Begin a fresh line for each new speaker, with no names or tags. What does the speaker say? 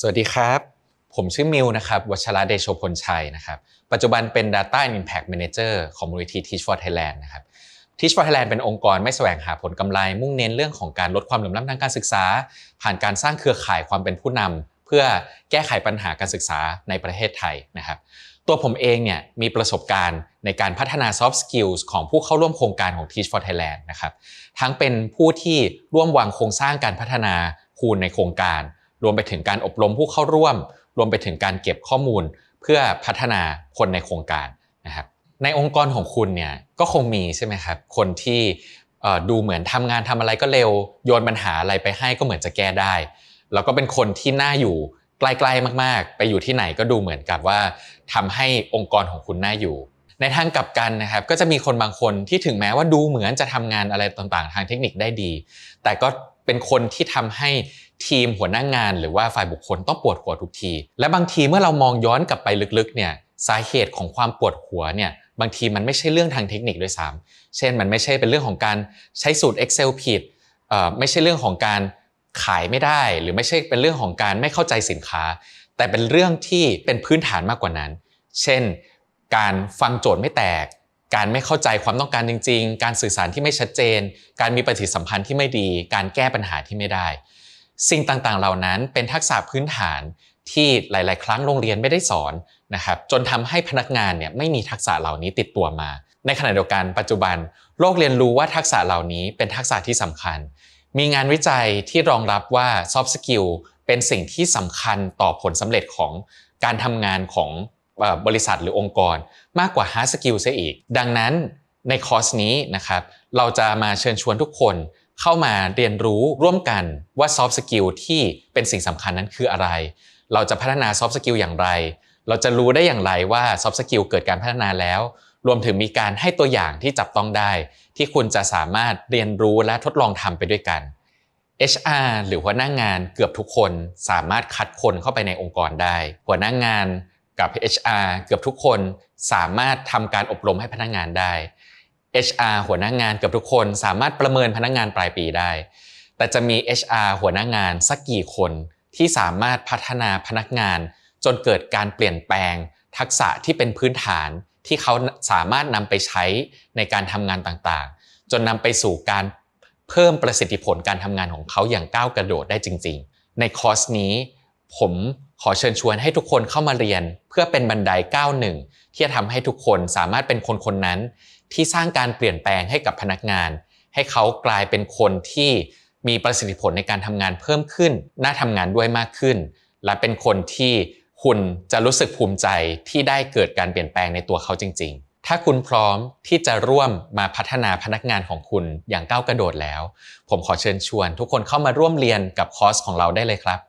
สวัสดีครับ ผมชื่อมิวนะครับวัชระเดโชพลชัยนะครับ ปัจจุบันเป็น Data and Impact Manager ของมูลนิธิ Teach for Thailand นะครับ Teach for Thailand เป็นองค์กรไม่แสวงหาผลกำไร มุ่งเน้นเรื่องของการลดความเหลื่อมล้ำทางการศึกษา ผ่านการสร้างเครือข่ายความเป็นผู้นำเพื่อแก้ไขปัญหาการศึกษาในประเทศไทยนะครับตัวผมเองเนี่ยมีประสบการณ์ในการพัฒนา soft skills ของผู้เข้าร่วมโครงการของ Teach for Thailand นะครับ ทั้งเป็นผู้ที่ร่วมวางโครงสร้างการพัฒนาคูณในโครงการ รวมไปถึงการอบรมผู้เข้าร่วม รวมไปถึงการเก็บข้อมูล เพื่อพัฒนาคนในโครงการนะครับในองค์กรของคุณเนี่ยก็คงมีใช่ไหมครับคนที่ดูเหมือนทำงานทำอะไรก็เร็ว โยนปัญหาอะไรไปให้ก็เหมือนจะแก้ได้ แล้วก็เป็นคนที่น่าอยู่ใกล้ๆมากๆ ไปอยู่ที่ไหนก็ดูเหมือนกับว่าทำให้องค์กรของคุณน่าอยู่ ในทางกลับกันนะครับก็จะมีคนบางคนที่ถึงแม้ว่าดูเหมือนจะทำงานอะไรต่างๆ ทางเทคนิคได้ดี แต่ก็เป็นคนที่ทำให้ ทีมหัวหน้างงานหรือว่าฝ่ายบุคคลต้องปวดหัวทุกที และบางทีเมื่อเรามองย้อนกลับไปลึกๆเนี่ยสาเหตุของความปวดหัวเนี่ยบางทีมันไม่ใช่เรื่องทางเทคนิคด้วยซ้ำเช่น มันไม่ใช่เป็นเรื่องของการใช้สูตร Excel ผิดไม่ใช่เรื่องของการขายไม่ได้ หรือไม่ใช่เป็นเรื่องของการไม่เข้าใจสินค้า แต่เป็นเรื่องที่เป็นพื้นฐานมากกว่านั้น เช่น การฟังโจทย์ไม่แตก การไม่เข้าใจความต้องการจริง ๆ การสื่อสารที่ไม่ชัดเจน การมีปฏิสัมพันธ์ที่ไม่ดี การแก้ปัญหาที่ไม่ได้ สิ่งต่างๆ เหล่านั้นเป็นทักษะพื้นฐานที่หลาย ๆ ครั้งโรงเรียนไม่ได้สอนนะครับจนทำให้พนักงานเนี่ยไม่มีทักษะเหล่านี้ติดตัวมา ในขณะเดียวกันปัจจุบัน โลกเรียนรู้ว่าทักษะเหล่านี้เป็นทักษะที่สำคัญ มีงานวิจัยที่รองรับว่า soft skill เป็นสิ่งที่สำคัญต่อผลสำเร็จของการทำงานของบริษัทหรือองค์กร มากกว่า hard skill เสียอีก ดังนั้นในคอร์สนี้นะครับเราจะมาเชิญชวนทุกคน เข้ามาเรียนรู้ร่วมกันว่า soft skill ที่เป็นสิ่งสำคัญนั้นคืออะไร เราจะพัฒนา soft skill อย่างไร เราจะรู้ได้อย่างไรว่า soft skill เกิดการพัฒนาแล้ว รวมถึงมีการให้ตัวอย่างที่จับต้องได้ ที่คุณจะสามารถเรียนรู้และทดลองทำไปด้วยกัน HR หรือหัวหน้างานเกือบทุกคนสามารถคัดคนเข้าไปในองค์กรได้ หัวหน้างานกับ HR เกือบทุกคนสามารถทำการอบรมให้พนักงานได้ HR หัวหน้างานเกือบทุกคนสามารถประเมินพนักงานปลายปีได้ แต่จะมี HR หัวหน้างานสักกี่คนที่สามารถพัฒนาพนักงาน จนเกิดการเปลี่ยนแปลง ทักษะที่เป็นพื้นฐานที่เขาสามารถนำไปใช้ในการทำงานต่างๆ จนนำไปสู่การเพิ่มประสิทธิผลการทำงานของเขาอย่างก้าวกระโดดได้จริง ๆ ในคอร์สนี้ ผมขอเชิญชวนให้ทุกคนเข้ามาเรียน เพื่อเป็นบันไดก้าวหนึ่งที่จะทำให้ทุกคนสามารถเป็นคนคนนั้น ที่สร้างการเปลี่ยนแปลงให้กับพนักงาน ให้เขากลายเป็นคนที่มีประสิทธิผลในการทำงานเพิ่มขึ้น น่าทำงานด้วยมากขึ้น และเป็นคนที่คุณจะรู้สึกภูมิใจที่ได้เกิดการเปลี่ยนแปลงในตัวเขาจริง ๆ ถ้าคุณพร้อมที่จะร่วมมาพัฒนาพนักงานของคุณอย่างก้าวกระโดดแล้ว ผมขอเชิญชวน ทุกคนเข้ามาร่วมเรียนกับคอร์สของเราได้เลยครับ